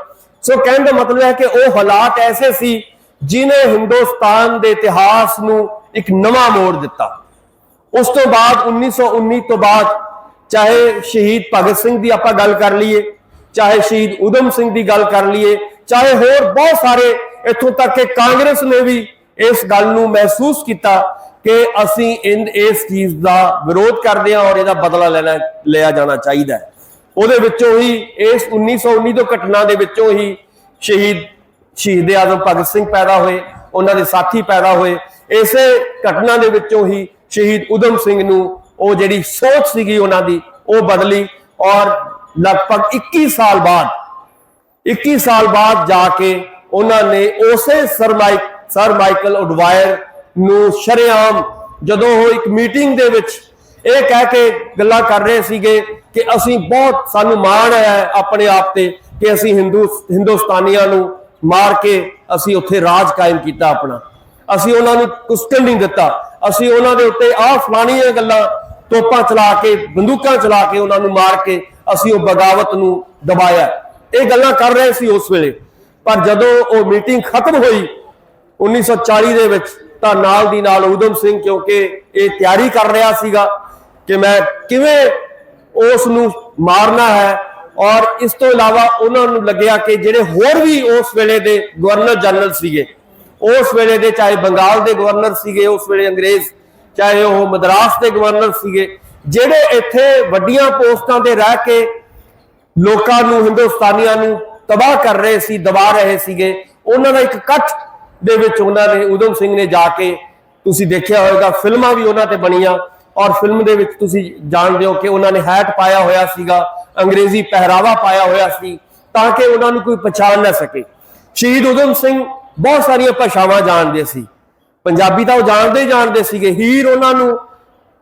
ਸੋ ਕਹਿਣ ਦਾ ਮਤਲਬ ਹੈ ਕਿ ਉਹ ਹਾਲਾਤ ਐਸੇ ਸੀ ਜਿਨੇ ਹਿੰਦੁਸਤਾਨ ਦੇ ਇਤਿਹਾਸ ਨੂੰ ਇੱਕ ਨਵਾਂ ਮੋੜ ਦਿੱਤਾ। ਉਸ ਤੋਂ ਬਾਅਦ 1919 ਤੋਂ ਬਾਅਦ ਚਾਹੇ ਸ਼ਹੀਦ ਭਗਤ ਸਿੰਘ ਦੀ ਆਪਾਂ ਗੱਲ ਕਰ ਲਈਏ, ਚਾਹੇ ਸ਼ਹੀਦ ਉਦਮ ਸਿੰਘ ਦੀ ਗੱਲ ਕਰ ਲਈਏ, ਚਾਹੇ ਹੋਰ ਬਹੁਤ ਸਾਰੇ ਇੱਥੋਂ ਤੱਕ ਕਿ ਕਾਂਗਰਸ ਨੇ ਵੀ ਇਸ ਗੱਲ ਨੂੰ ਮਹਿਸੂਸ ਕੀਤਾ ਕਿ ਅਸੀਂ ਇਸ ਚੀਜ਼ ਦਾ ਵਿਰੋਧ ਕਰਦੇ ਹਾਂ ਔਰ ਇਹਦਾ ਬਦਲਾ ਲੈਣਾ, ਲਿਆ ਜਾਣਾ ਚਾਹੀਦਾ ਹੈ। ਉਹਦੇ ਵਿੱਚੋਂ ਹੀ ਇਸ 1919 ਤੋਂ ਘਟਨਾ ਦੇ ਵਿੱਚੋਂ ਹੀ ਸ਼ਹੀਦ ਸ਼ਹੀਦ ਆਜ਼ਮ ਭਗਤ ਸਿੰਘ ਪੈਦਾ ਹੋਏ, ਉਹਨਾਂ ਦੇ ਸਾਥੀ ਪੈਦਾ ਹੋਏ। ਇਸੇ ਘਟਨਾ ਦੇ ਵਿੱਚੋਂ ਹੀ ਸ਼ਹੀਦ ਉਦਮ ਸਿੰਘ ਨੂੰ ਉਹ ਜਿਹੜੀ ਸੋਚ ਸੀਗੀ ਉਹਨਾਂ ਦੀ, ਉਹ ਬਦਲੀ ਔਰ ਲਗਭਗ 21 ਸਾਲ ਬਾਅਦ 21 ਸਾਲ ਬਾਅਦ ਜਾ ਕੇ ਉਹਨਾਂ ਨੇ ਉਸੇ sir Mike sir Michael O'Dwyer ਨੂੰ ਸ਼ਰੇਆਮ ਜਦੋਂ ਉਹ ਇੱਕ ਮੀਟਿੰਗ ਦੇ ਵਿੱਚ ਇਹ ਕਹਿ ਕੇ ਗੱਲਾਂ ਕਰ ਰਹੇ ਸੀਗੇ ਕਿ ਅਸੀਂ ਬਹੁਤ ਸਾਨੂੰ ਮਾਣ ਹੈ ਆਪਣੇ ਆਪ ਤੇ ਕਿ ਅਸੀਂ ਹਿੰਦੂ, ਹਿੰਦੁਸਤਾਨੀਆਂ ਨੂੰ ਮਾਰ ਕੇ ਅਸੀਂ ਉੱਥੇ ਰਾਜ ਕਾਇਮ ਕੀਤਾ ਆਪਣਾ। ਅਸੀਂ ਉਹਨਾਂ ਨੂੰ ਕੁਸਕਣ ਨਹੀਂ ਦਿੱਤਾ। ਅਸੀਂ ਉਹਨਾਂ ਦੇ ਉੱਤੇ ਆਹ ਫਲਾਣੀਆਂ ਗੱਲਾਂ ਤੋਪਾਂ ਚਲਾ ਕੇ, ਬੰਦੂਕਾਂ ਚਲਾ ਕੇ ਉਹਨਾਂ ਨੂੰ ਮਾਰ ਕੇ ਅਸੀਂ ਉਹ ਬਗਾਵਤ ਨੂੰ ਦਬਾਇਆ। ਇਹ ਗੱਲਾਂ ਕਰ ਰਹੇ ਸੀ ਉਸ ਵੇਲੇ। ਪਰ ਜਦੋਂ ਉਹ ਮੀਟਿੰਗ ਖਤਮ ਹੋਈ 1940 ਦੇ ਵਿੱਚ, ਤਾਂ ਨਾਲ ਦੀ ਨਾਲ ਉਦਮ ਸਿੰਘ, ਕਿਉਂਕਿ ਇਹ ਤਿਆਰੀ ਕਰ ਰਿਹਾ ਸੀਗਾ ਕਿ ਮੈਂ ਕਿਵੇਂ ਉਸ ਨੂੰ ਮਾਰਨਾ ਹੈ ਔਰ ਇਸ ਤੋਂ ਇਲਾਵਾ ਉਹਨਾਂ ਨੂੰ ਲੱਗਿਆ ਕਿ ਜਿਹੜੇ ਹੋਰ ਵੀ ਉਸ ਵੇਲੇ ਦੇ ਗਵਰਨਰ ਜਨਰਲ ਸੀਗੇ, ਉਸ ਵੇਲੇ ਦੇ ਚਾਹੇ ਬੰਗਾਲ ਦੇ ਗਵਰਨਰ ਸੀਗੇ, ਉਸ ਵੇਲੇ ਅੰਗਰੇਜ਼, ਚਾਹੇ ਉਹ ਮਦਰਾਸ ਦੇ ਗਵਰਨਰ ਸੀਗੇ, ਜਿਹੜੇ ਇੱਥੇ ਵੱਡੀਆਂ ਪੋਸਟਾਂ ਤੇ ਰਹਿ ਕੇ ਲੋਕਾਂ ਨੂੰ, ਹਿੰਦੁਸਤਾਨੀਆਂ ਨੂੰ ਤਬਾਹ ਕਰ ਰਹੇ ਸੀ, ਦਬਾ ਰਹੇ ਸੀਗੇ, ਉਹਨਾਂ ਦਾ ਇੱਕ ਇਕੱਠ ਦੇ ਵਿੱਚ ਉਹਨਾਂ ਨੇ ਉਦਮ ਸਿੰਘ ਨੇ ਜਾ ਕੇ, ਤੁਸੀਂ ਦੇਖਿਆ ਹੋਵੇਗਾ ਫਿਲਮਾਂ ਵੀ ਉਹਨਾਂ ਤੇ ਬਣੀਆਂ। ਔਰ ਫਿਲਮ ਦੇ ਵਿੱਚ ਤੁਸੀਂ ਜਾਣਦੇ ਹੋ ਕਿ ਉਹਨਾਂ ਨੇ ਹੈਟ ਪਾਇਆ ਹੋਇਆ ਸੀਗਾ, ਅੰਗਰੇਜ਼ੀ ਪਹਿਰਾਵਾ ਪਾਇਆ ਹੋਇਆ ਸੀ, ਤਾਂ ਕਿ ਉਹਨਾਂ ਨੂੰ ਕੋਈ ਪਛਾਣ ਨਾ ਸਕੇ। ਸ਼ਹੀਦ ਉਦਮ ਸਿੰਘ ਬਹੁਤ ਸਾਰੀਆਂ ਭਾਸ਼ਾਵਾਂ ਜਾਣਦੇ ਸੀ। ਪੰਜਾਬੀ ਤਾਂ ਉਹ ਜਾਣਦੇ ਹੀ ਜਾਣਦੇ ਸੀਗੇ। ਹੀਰ ਉਹਨਾਂ ਨੂੰ,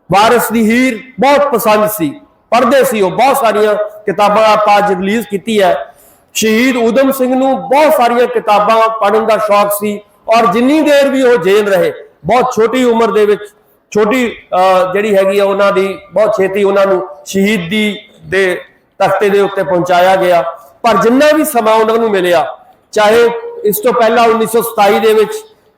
ਵਾਰਿਸ ਦੀ ਹੀਰ ਬਹੁਤ ਪਸੰਦ ਸੀ। ਪੜ੍ਹਦੇ ਸੀ ਉਹ, ਬਹੁਤ ਸਾਰੀਆਂ ਕਿਤਾਬਾਂ ਆਪਾਂ ਅੱਜ ਰਿਲੀਜ਼ ਕੀਤੀ ਹੈ। ਸ਼ਹੀਦ ਉਦਮ ਸਿੰਘ ਨੂੰ ਬਹੁਤ ਸਾਰੀਆਂ ਕਿਤਾਬਾਂ ਪੜ੍ਹਨ ਦਾ ਸ਼ੌਕ ਸੀ ਔਰ ਜਿੰਨੀ ਦੇਰ ਵੀ ਉਹ ਜੇਲ੍ਹ ਰਹੇ, ਬਹੁਤ ਛੋਟੀ ਉਮਰ ਦੇ ਵਿੱਚ ਛੋਟੀ ਅਹ, ਜਿਹੜੀ ਹੈਗੀ ਆ ਉਹਨਾਂ ਦੀ ਬਹੁਤ ਛੇਤੀ ਉਹਨਾਂ ਨੂੰ ਸ਼ਹੀਦੀ ਦੇ ਤਖਤੇ ਦੇ ਉੱਤੇ ਪਹੁੰਚਾਇਆ ਗਿਆ। ਪਰ ਜਿੰਨਾ ਵੀ ਸਮਾਂ ਉਹਨਾਂ ਨੂੰ ਮਿਲਿਆ ਚਾਹੇ ਇਸ ਤੋਂ ਪਹਿਲਾਂ 1927 ਦੇ ਵਿੱਚ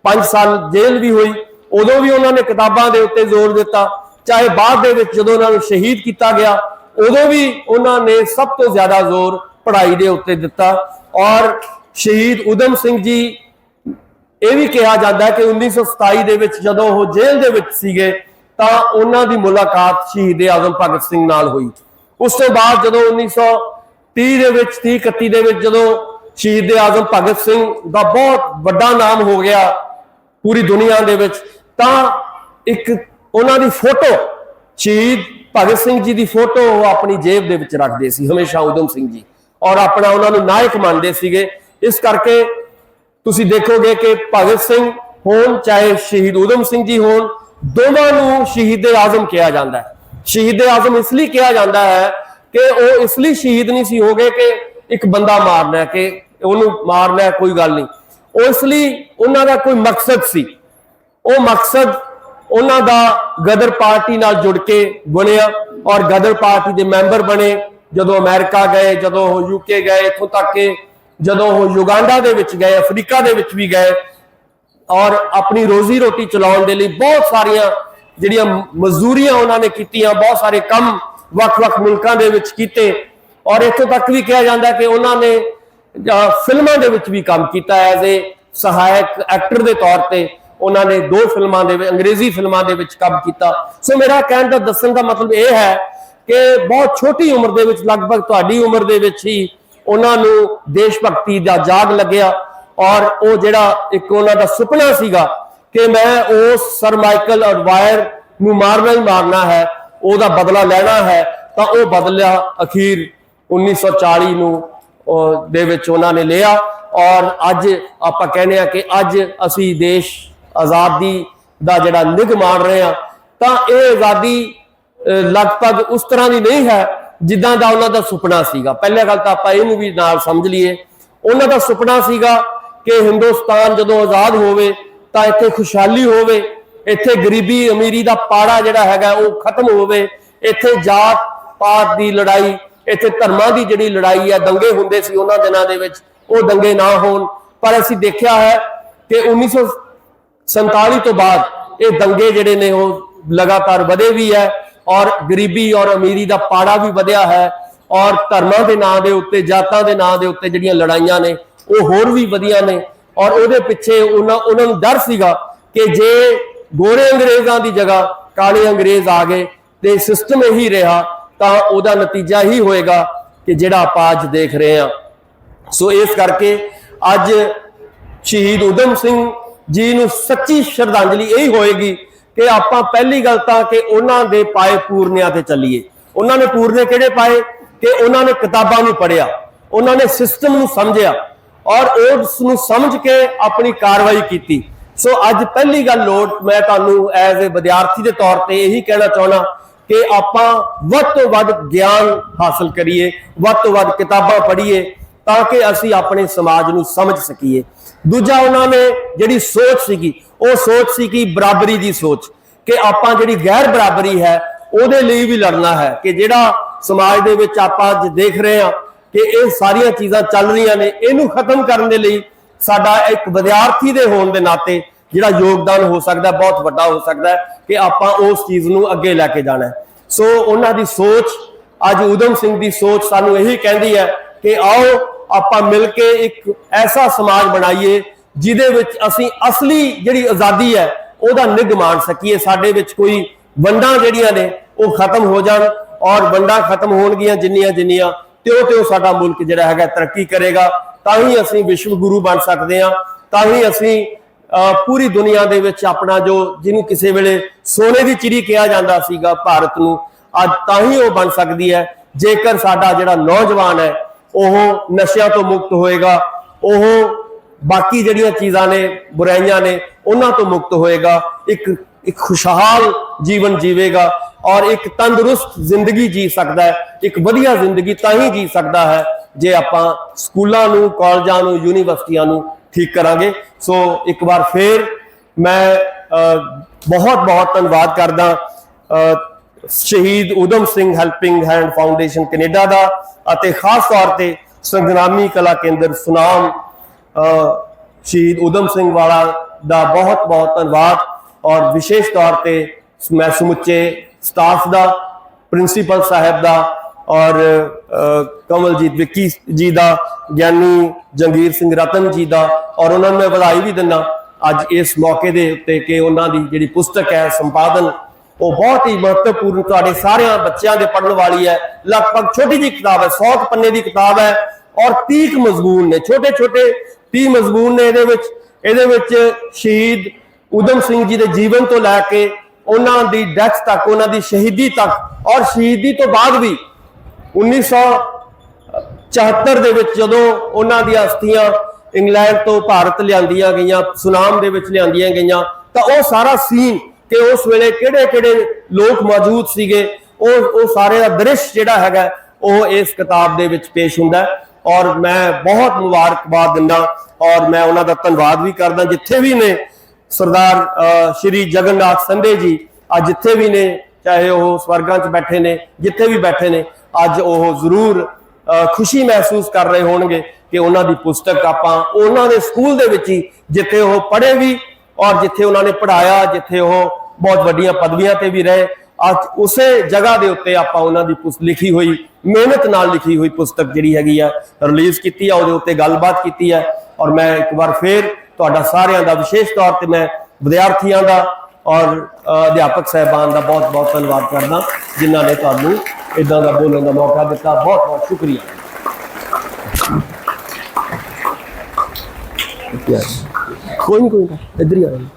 5 ਸਾਲ ਜੇਲ੍ਹ ਵੀ ਹੋਈ ਉਦੋਂ ਵੀ ਉਹਨਾਂ ਨੇ ਕਿਤਾਬਾਂ ਦੇ ਉੱਤੇ ਜ਼ੋਰ ਦਿੱਤਾ ਚਾਹੇ ਬਾਅਦ ਦੇ ਵਿੱਚ ਜਦੋਂ ਉਹਨਾਂ ਨੂੰ ਸ਼ਹੀਦ ਕੀਤਾ ਗਿਆ ਉਦੋਂ ਵੀ ਉਹਨਾਂ ਨੇ ਸਭ ਤੋਂ ਜ਼ਿਆਦਾ ਜ਼ੋਰ ਪੜ੍ਹਾਈ ਦੇ ਉੱਤੇ ਦਿੱਤਾ। ਔਰ ਸ਼ਹੀਦ ਉਦਮ ਸਿੰਘ ਜੀ ਇਹ ਵੀ ਕਿਹਾ ਜਾਂਦਾ ਹੈ ਕਿ 1927 ਦੇ ਵਿੱਚ ਜਦੋਂ ਉਹ ਜੇਲ੍ਹ ਦੇ ਵਿੱਚ ਸੀਗੇ, ਤਾਂ ਉਹਨਾਂ ਦੀ ਮੁਲਾਕਾਤ ਸ਼ਹੀਦ ਆਜ਼ਮ ਭਗਤ ਸਿੰਘ ਨਾਲ ਹੋਈ। ਉਸ ਤੋਂ ਬਾਅਦ ਜਦੋਂ 1930 ਦੇ ਵਿੱਚ 30 31 ਦੇ ਵਿੱਚ ਜਦੋਂ ਸ਼ਹੀਦ ਆਜ਼ਮ ਭਗਤ ਸਿੰਘ ਦਾ ਬਹੁਤ ਵੱਡਾ ਨਾਮ ਹੋ ਗਿਆ ਪੂਰੀ ਦੁਨੀਆ ਦੇ ਵਿੱਚ, ਤਾਂ ਇੱਕ ਉਹਨਾਂ ਦੀ ਫੋਟੋ, ਸ਼ਹੀਦ ਭਗਤ ਸਿੰਘ ਜੀ ਦੀ ਫੋਟੋ ਉਹ ਆਪਣੀ ਜੇਬ ਦੇ ਵਿੱਚ ਰੱਖਦੇ ਸੀ, ਹਮੇਸ਼ਾ ਉਦਮ ਸਿੰਘ ਜੀ। ਔਰ ਆਪਣਾ ਉਹਨਾਂ ਨੂੰ ਨਾਇਕ ਮੰਨਦੇ ਸੀਗੇ। ਇਸ ਕਰਕੇ ਤੁਸੀਂ ਦੇਖੋਗੇ ਕਿ ਭਗਤ ਸਿੰਘ ਹੋਣ, ਚਾਹੇ ਸ਼ਹੀਦ ਉਦਮ ਸਿੰਘ ਜੀ ਹੋਣ, ਦੋਵਾਂ ਨੂੰ ਸ਼ਹੀਦ ਆਜ਼ਮ ਕਿਹਾ ਜਾਂਦਾ ਹੈ। ਸ਼ਹੀਦ ਆਜ਼ਮ ਇਸ ਲਈ ਕਿਹਾ ਜਾਂਦਾ ਹੈ ਕਿ ਉਹ ਇਸ ਲਈ ਸ਼ਹੀਦ ਨਹੀਂ ਸੀ, ਹੋ ਗਏ ਕਿ ਇੱਕ ਬੰਦਾ ਮਾਰਨਾ ਕਿ ਉਹਨੂੰ ਮਾਰਨਾ ਕੋਈ ਗੱਲ ਨਹੀਂ। ਉਹ ਇਸ ਲਈ ਉਹਨਾਂ ਦਾ ਕੋਈ ਮਕਸਦ ਸੀ। ਉਹ ਮਕਸਦ ਉਹਨਾਂ ਦਾ ਗਦਰ ਪਾਰਟੀ ਨਾਲ ਜੁੜ ਕੇ ਬਣਿਆ ਔਰ ਗਦਰ ਪਾਰਟੀ ਦੇ ਮੈਂਬਰ ਬਣੇ। ਜਦੋਂ ਅਮਰੀਕਾ ਗਏ, ਜਦੋਂ ਉਹ ਯੂਕੇ ਗਏ, ਇੱਥੋਂ ਤੱਕ ਕਿ ਜਦੋਂ ਉਹ ਯੁਗਾਂਡਾ ਦੇ ਵਿੱਚ ਗਏ ਅਫਰੀਕਾ ਦੇ ਵਿੱਚ ਵੀ ਗਏ ਔਰ ਆਪਣੀ ਰੋਜ਼ੀ ਰੋਟੀ ਚਲਾਉਣ ਦੇ ਲਈ ਬਹੁਤ ਸਾਰੀਆਂ ਜਿਹੜੀਆਂ ਮਜ਼ਦੂਰੀਆਂ ਉਹਨਾਂ ਨੇ ਕੀਤੀਆਂ ਬਹੁਤ ਸਾਰੇ ਕੰਮ ਵੱਖ-ਵੱਖ ਮੁਲਕਾਂ ਦੇ ਵਿੱਚ ਕੀਤੇ ਔਰ ਇੱਥੋਂ ਤੱਕ ਵੀ ਕਿਹਾ ਜਾਂਦਾ ਕਿ ਉਹਨਾਂ ਨੇ ਅਹ, ਫਿਲਮਾਂ ਦੇ ਵਿੱਚ ਵੀ ਕੰਮ ਕੀਤਾ ਐਜ਼ ਏ ਸਹਾਇਕ ਐਕਟਰ ਦੇ ਤੌਰ ਤੇ ਉਹਨਾਂ ਨੇ ਦੋ ਫਿਲਮਾਂ ਦੇ ਵਿੱਚ ਅੰਗਰੇਜ਼ੀ ਫਿਲਮਾਂ ਦੇ ਵਿੱਚ ਕੰਮ ਕੀਤਾ। ਸੋ ਮੇਰਾ ਕਹਿਣ ਦਾ ਦੱਸਣ ਦਾ ਮਤਲਬ ਇਹ ਹੈ ਕਿ ਬਹੁਤ ਛੋਟੀ ਉਮਰ ਦੇ ਵਿੱਚ ਲਗਭਗ ਤੁਹਾਡੀ ਉਮਰ ਦੇ ਵਿੱਚ ਹੀ ਉਹਨਾਂ ਨੂੰ ਦੇਸ਼ ਭਗਤੀ ਦਾ ਜਾਗ ਲੱਗਿਆ ਔਰ ਉਹ ਜਿਹੜਾ ਇੱਕ ਉਹਨਾਂ ਦਾ ਸੁਪਨਾ ਸੀਗਾ ਕਿ ਮੈਂ ਉਸ ਸਰ ਮਾਈਕਲ ਅਡਵਾਇਰ ਨੂੰ ਮਾਰਨਾ ਹੀ ਮਾਰਨਾ ਹੈ, ਉਹਦਾ ਬਦਲਾ ਲੈਣਾ ਹੈ, ਤਾਂ ਉਹ ਬਦਲਿਆ ਅਖੀਰ 1940 ਨੂੰ ਉਹ ਦੇ ਵਿੱਚ ਉਹਨਾਂ ਨੇ ਲਿਆ ਔਰ ਅੱਜ ਆਪਾਂ ਕਹਿੰਦੇ ਆ ਕਿ ਅੱਜ ਅਸੀਂ ਦੇਸ਼ ਆਜ਼ਾਦੀ ਦਾ ਜਿਹੜਾ ਨਿਗ ਮਾਣ ਰਹੇ ਆ ਤਾਂ ਇਹ ਆਜ਼ਾਦੀ ਲਗਭਗ ਉਸ ਤਰ੍ਹਾਂ ਦੀ ਨਹੀਂ ਹੈ ਜਿੱਦਾਂ ਦਾ ਉਹਨਾਂ ਦਾ ਸੁਪਨਾ ਸੀਗਾ। ਪਹਿਲੇ ਗੱਲ ਤਾਂ ਆਪਾਂ ਇਹਨੂੰ ਵੀ ਨਾਲ ਸਮਝ ਲਈਏ। ਉਹਨਾਂ ਦਾ ਸੁਪਨਾ ਸੀਗਾ ਕਿ ਹਿੰਦੁਸਤਾਨ ਜਦੋਂ ਆਜ਼ਾਦ ਹੋਵੇ ਤਾਂ ਇੱਥੇ ਖੁਸ਼ਹਾਲੀ ਹੋਵੇ, ਇੱਥੇ ਗਰੀਬੀ ਅਮੀਰੀ ਦਾ ਪਾੜਾ ਜਿਹੜਾ ਹੈਗਾ ਉਹ ਖਤਮ ਹੋਵੇ, ਇੱਥੇ ਜਾਤ ਪਾਤ ਦੀ ਲੜਾਈ, ਇੱਥੇ ਧਰਮਾਂ ਦੀ ਜਿਹੜੀ ਲੜਾਈ ਹੈ ਦੰਗੇ ਹੁੰਦੇ ਸੀ ਉਹਨਾਂ ਦਿਨਾਂ ਦੇ ਵਿੱਚ, ਉਹ ਦੰਗੇ ਨਾ ਹੋਣ। ਪਰ ਅਸੀਂ ਦੇਖਿਆ ਹੈ ਕਿ 1947 ਤੋਂ ਬਾਅਦ ਇਹ ਦੰਗੇ ਜਿਹੜੇ ਨੇ ਉਹ ਲਗਾਤਾਰ ਵਧੇ ਵੀ ਹੈ। ਔਰ ਗਰੀਬੀ ਔਰ ਅਮੀਰੀ ਦਾ ਪਾੜਾ ਵੀ ਵਧਿਆ ਹੈ ਔਰ ਧਰਮਾਂ ਦੇ ਨਾਂ ਦੇ ਉੱਤੇ, ਜਾਤਾਂ ਦੇ ਨਾਂ ਦੇ ਉੱਤੇ ਜਿਹੜੀਆਂ ਲੜਾਈਆਂ ਨੇ, ਉਹ ਹੋਰ ਵੀ ਵਧੀਆਂ ਨੇ ਔਰ ਉਹਦੇ ਪਿੱਛੇ ਉਹਨਾਂ ਉਹਨਾਂ ਨੂੰ ਡਰ ਸੀਗਾ ਕਿ ਜੇ ਗੋਰੇ ਅੰਗਰੇਜ਼ਾਂ ਦੀ ਜਗ੍ਹਾ ਕਾਲੇ ਅੰਗਰੇਜ਼ ਆ ਗਏ ਤੇ ਸਿਸਟਮ ਇਹੀ ਰਿਹਾ, ਤਾਂ ਉਹਦਾ ਨਤੀਜਾ ਹੀ ਹੋਏਗਾ ਕਿ ਜਿਹੜਾ ਆਪਾਂ ਅੱਜ ਦੇਖ ਰਹੇ ਹਾਂ। ਸੋ ਇਸ ਕਰਕੇ ਅੱਜ ਸ਼ਹੀਦ ਉਦਮ ਸਿੰਘ ਜੀ ਨੂੰ ਸੱਚੀ ਸ਼ਰਧਾਂਜਲੀ ਇਹ ਹੋਏਗੀ ਕਿ ਆਪਾਂ ਪਹਿਲੀ ਗੱਲ ਤਾਂ ਕਿ ਉਹਨਾਂ ਦੇ ਪਾਏ ਪੂਰਨਿਆਂ ਤੇ ਚੱਲੀਏ। ਉਹਨਾਂ ਨੇ ਪੂਰਨੇ ਕਿਹੜੇ ਪਾਏ? ਕਿ ਉਹਨਾਂ ਨੇ ਕਿਤਾਬਾਂ ਨੂੰ ਪੜ੍ਹਿਆ। ਉਹਨਾਂ ਨੇ ਸਿਸਟਮ ਨੂੰ ਸਮਝਿਆ ਔਰ ਉਸ ਨੂੰ ਸਮਝ ਕੇ ਆਪਣੀ ਕਾਰਵਾਈ ਕੀਤੀ। ਸੋ ਅੱਜ ਪਹਿਲੀ ਗੱਲ ਲੋੜ, ਮੈਂ ਤੁਹਾਨੂੰ ਐਜ਼ ਅ ਵਿਦਿਆਰਥੀ ਦੇ ਤੌਰ ਤੇ ਇਹੀ ਕਹਿਣਾ ਚਾਹਣਾ ਕਿ ਆਪਾਂ ਵੱਧ ਤੋਂ ਵੱਧ ਗਿਆਨ ਹਾਸਲ ਕਰੀਏ, ਵੱਧ ਤੋਂ ਵੱਧ ਕਿਤਾਬਾਂ ਪੜ੍ਹੀਏ ਤਾਂ ਕਿ ਅਸੀਂ ਆਪਣੇ ਸਮਾਜ ਨੂੰ ਸਮਝ ਸਕੀਏ। ਦੂਜਾ ਉਹਨਾਂ ਨੇ ਜਿਹੜੀ ਸੋਚ ਸੀਗੀ, ਉਹ ਸੋਚ ਸੀ ਕਿ ਬਰਾਬਰੀ ਦੀ ਸੋਚ, ਕਿ ਆਪਾਂ ਜਿਹੜੀ ਗੈਰ ਬਰਾਬਰੀ ਹੈ, ਉਹਦੇ ਲਈ ਵੀ ਲੜਨਾ ਹੈ, ਕਿ ਜਿਹੜਾ ਸਮਾਜ ਦੇ ਵਿੱਚ ਆਪਾਂ ਅੱਜ ਦੇਖ ਰਹੇ ਹਾਂ ਕਿ ਇਹ ਸਾਰੀਆਂ ਚੀਜ਼ਾਂ ਚੱਲ ਰਹੀਆਂ ਨੇ, ਇਹਨੂੰ ਖਤਮ ਕਰਨ ਦੇ ਲਈ ਸਾਡਾ ਇੱਕ ਵਿਦਿਆਰਥੀ ਦੇ ਹੋਣ ਦੇ ਨਾਤੇ ਜਿਹੜਾ ਯੋਗਦਾਨ ਹੋ ਸਕਦਾ, ਬਹੁਤ ਵੱਡਾ ਹੋ ਸਕਦਾ ਕਿ ਆਪਾਂ ਉਸ ਚੀਜ਼ ਨੂੰ ਅੱਗੇ ਲੈ ਕੇ ਜਾਣਾ ਸੋ ਉਹਨਾਂ ਦੀ ਸੋਚ, ਅੱਜ ਉਦਮ ਸਿੰਘ ਦੀ ਸੋਚ ਸਾਨੂੰ ਇਹੀ ਕਹਿੰਦੀ ਹੈ ਕਿ ਆਓ ਆਪਾਂ ਮਿਲ ਕੇ ਇੱਕ ਐਸਾ ਸਮਾਜ ਬਣਾਈਏ ਜਿਹਦੇ ਵਿੱਚ ਅਸੀਂ ਅਸਲੀ ਜਿਹੜੀ ਆਜ਼ਾਦੀ ਹੈ, ਉਹਦਾ ਨਿੱਘ ਮਾਣ ਸਕੀਏ। ਸਾਡੇ ਵਿੱਚ ਕੋਈ ਵੰਡਾਂ ਜਿਹੜੀਆਂ ਨੇ, ਉਹ ਖਤਮ ਹੋ ਜਾਣ ਔਰ ਵੰਡਾਂ ਖਤਮ ਹੋਣਗੀਆਂ ਜਿੰਨੀਆਂ ਜਿੰਨੀਆਂ, ਤਿਉ ਤਿਉ ਸਾਡਾ ਮੁਲਕ ਜਿਹੜਾ ਹੈਗਾ ਤਰੱਕੀ ਕਰੇਗਾ। ਤਾਂ ਹੀ ਅਸੀਂ ਵਿਸ਼ਵ ਗੁਰੂ ਬਣ ਸਕਦੇ ਹਾਂ। ਤਾਂ ਹੀ ਅਸੀਂ ਅਹ ਪੂਰੀ ਦੁਨੀਆ ਦੇ ਵਿੱਚ ਆਪਣਾ ਜੋ ਜਿਹਨੂੰ ਕਿਸੇ ਵੇਲੇ ਸੋਨੇ ਦੀ ਚਿੜੀ ਕਿਹਾ ਜਾਂਦਾ ਸੀਗਾ ਭਾਰਤ ਨੂੰ, ਅੱਜ ਤਾਂ ਹੀ ਉਹ ਬਣ ਸਕਦੀ ਹੈ। ਜੇਕਰ ਸਾਡਾ ਜਿਹੜਾ ਨੌਜਵਾਨ ਹੈ ਉਹ ਨਸ਼ਿਆਂ ਤੋਂ ਮੁਕਤ ਹੋਏਗਾ, ਉਹ ਬਾਕੀ ਜਿਹੜੀਆਂ ਚੀਜ਼ਾਂ ਨੇ, ਬੁਰਾਈਆਂ ਨੇ, ਉਹਨਾਂ ਤੋਂ ਮੁਕਤ ਹੋਏਗਾ, ਇੱਕ ਇੱਕ ਖੁਸ਼ਹਾਲ ਜੀਵਨ ਜੀਵੇਗਾ ਔਰ ਇੱਕ ਤੰਦਰੁਸਤ ਜ਼ਿੰਦਗੀ ਜੀ ਸਕਦਾ ਹੈ, ਇੱਕ ਵਧੀਆ ਜ਼ਿੰਦਗੀ ਤਾਂ ਹੀ ਜੀ ਸਕਦਾ ਹੈ ਜੇ ਆਪਾਂ ਸਕੂਲਾਂ ਨੂੰ, ਕਾਲਜਾਂ ਨੂੰ, ਯੂਨੀਵਰਸਿਟੀਆਂ ਨੂੰ ਠੀਕ ਕਰਾਂਗੇ। ਸੋ ਇੱਕ ਵਾਰ ਫੇਰ ਮੈਂ ਬਹੁਤ ਬਹੁਤ ਧੰਨਵਾਦ ਕਰਦਾ। ਸ਼ਹੀਦ Udham Singh helping hand foundation Canada ਦਾ ਅਤੇ ਖਾਸ ਤੌਰ ਤੇ ਸੰਗਰਾਮੀ ਕਲਾ ਕੇਂਦਰ ਸੁਨਾਮ ਸ਼ਹੀਦ ਉਦਮ ਸਿੰਘ ਵਾਲਾ ਦਾ ਬਹੁਤ ਬਹੁਤ ਧੰਨਵਾਦ ਔਰ ਵਿਸ਼ੇਸ਼ ਤੌਰ ਤੇ ਮੈਂ ਸਮੁੱਚੇ ਸਟਾਫ ਦਾ ਪ੍ਰਿੰਸੀਪਲ ਸਾਹਿਬ ਦਾ ਔਰ ਅਹ, ਕਮਲਜੀਤ ਵਿੱਕੀ ਜੀ ਦਾ ਗਿਆਨੀ ਜੰਗੀਰ ਸਿੰਘ ਰਤਨ ਜੀ ਦਾ ਔਰ ਉਹਨਾਂ ਨੂੰ ਮੈਂ ਵਧਾਈ ਵੀ ਦਿੰਦਾ। ਅੱਜ ਇਸ ਮੌਕੇ ਦੇ ਉੱਤੇ ਕਿ ਉਹਨਾਂ ਦੀ ਜਿਹੜੀ ਪੁਸਤਕ ਹੈ ਸੰਪਾਦਨ ਉਹ ਬਹੁਤ ਹੀ ਮਹੱਤਵਪੂਰਨ ਤੁਹਾਡੇ ਸਾਰਿਆਂ ਬੱਚਿਆਂ ਦੇ ਪੜ੍ਹਨ ਵਾਲੀ ਹੈ। ਲਗਭਗ ਛੋਟੀ ਜਿਹੀ ਕਿਤਾਬ ਹੈ 100 ਕੁ ਪੰਨੇ ਦੀ ਕਿਤਾਬ ਹੈ ਔਰ 30 ਕੁ ਮਜ਼ਮੂਨ ਨੇ ਛੋਟੇ ਛੋਟੇ 30 ਮਜ਼ਮੂਨ ਨੇ ਇਹਦੇ ਵਿੱਚ। ਇਹਦੇ ਵਿੱਚ ਸ਼ਹੀਦ ਉਦਮ ਸਿੰਘ ਜੀ ਦੇ ਜੀਵਨ ਤੋਂ ਲੈ ਕੇ ਉਹਨਾਂ ਦੀ ਡੈਥ ਤੱਕ, ਉਹਨਾਂ ਦੀ ਸ਼ਹੀਦੀ ਤੱਕ ਔਰ ਸ਼ਹੀਦੀ ਤੋਂ ਬਾਅਦ ਵੀ 1974 ਦੇ ਵਿੱਚ ਜਦੋਂ ਉਹਨਾਂ ਦੀਆਂ ਅਸਥੀਆਂ ਇੰਗਲੈਂਡ ਤੋਂ ਭਾਰਤ ਲਿਆਂਦੀਆਂ ਗਈਆਂ, ਸੁਨਾਮ ਦੇ ਵਿੱਚ ਲਿਆਂਦੀਆਂ ਗਈਆਂ, ਤਾਂ ਉਹ ਸਾਰਾ ਸੀਨ ਕਿ ਉਸ ਵੇਲੇ ਕਿਹੜੇ ਕਿਹੜੇ ਲੋਕ ਮੌਜੂਦ ਸੀਗੇ, ਉਹ ਉਹ ਸਾਰੇ ਦਾ ਦ੍ਰਿਸ਼ ਜਿਹੜਾ ਹੈਗਾ, ਉਹ ਇਸ ਕਿਤਾਬ ਦੇ ਵਿੱਚ ਪੇਸ਼ ਹੁੰਦਾ ਔਰ ਮੈਂ ਬਹੁਤ ਮੁਬਾਰਕਬਾਦ ਦਿੰਦਾ ਔਰ ਮੈਂ ਉਹਨਾਂ ਦਾ ਧੰਨਵਾਦ ਵੀ ਕਰਦਾ, ਜਿੱਥੇ ਵੀ ਨੇ ਸਰਦਾਰ ਸ਼੍ਰੀ ਜਗਨਨਾਥ ਸੰਧੇ ਜੀ, ਅੱਜ ਜਿੱਥੇ ਵੀ ਨੇ, ਚਾਹੇ ਉਹ ਸਵਰਗਾਂ 'ਚ ਬੈਠੇ ਨੇ, ਜਿੱਥੇ ਵੀ ਬੈਠੇ ਨੇ, ਅੱਜ ਉਹ ਜ਼ਰੂਰ ਖੁਸ਼ੀ ਮਹਿਸੂਸ ਕਰ ਰਹੇ ਹੋਣਗੇ ਕਿ ਉਹਨਾਂ ਦੀ ਪੁਸਤਕ ਆਪਾਂ ਉਹਨਾਂ ਦੇ ਸਕੂਲ ਦੇ ਵਿੱਚ ਹੀ, ਜਿੱਥੇ ਉਹ ਪੜ੍ਹੇ ਵੀ ਔਰ ਜਿੱਥੇ ਉਹਨਾਂ ਨੇ ਪੜ੍ਹਾਇਆ, ਜਿੱਥੇ ਉਹ ਬਹੁਤ ਵੱਡੀਆਂ ਪਦਵੀਆਂ ਤੇ ਵੀ ਰਹੇ, ਅੱਜ ਉਸੇ ਜਗ੍ਹਾ ਦੇ ਉੱਤੇ ਆਪਾਂ ਉਹਨਾਂ ਦੀ ਪੁਸਤਕ ਲਿਖੀ ਹੋਈ, ਮਿਹਨਤ ਨਾਲ ਲਿਖੀ ਹੋਈ ਪੁਸਤਕ ਜਿਹੜੀ ਹੈਗੀ ਆ ਰਿਲੀਜ਼ ਕੀਤੀ ਆ, ਉਹਦੇ ਉੱਤੇ ਗੱਲਬਾਤ ਕੀਤੀ ਹੈ ਔਰ ਮੈਂ ਇੱਕ ਵਾਰ ਫੇਰ ਤੁਹਾਡਾ ਸਾਰਿਆਂ ਦਾ ਵਿਸ਼ੇਸ਼ ਤੌਰ ਤੇ ਮੈਂ ਵਿਦਿਆਰਥੀਆਂ ਦਾ ਔਰ ਅਧਿਆਪਕ ਸਹਿਬਾਨ ਦਾ ਬਹੁਤ ਬਹੁਤ ਧੰਨਵਾਦ ਕਰਦਾ, ਜਿਨ੍ਹਾਂ ਨੇ ਤੁਹਾਨੂੰ ਇਦਾਂ ਦਾ ਬੋਲਣ ਦਾ ਮੌਕਾ ਦਿੱਤਾ। ਬਹੁਤ ਬਹੁਤ ਸ਼ੁਕਰੀਆ ਕੋਈ ਨਹੀਂ ਕੋਈ ਨਹੀਂ ਇੱਧਰ ਹੀ ਆ ਜਾਣਾ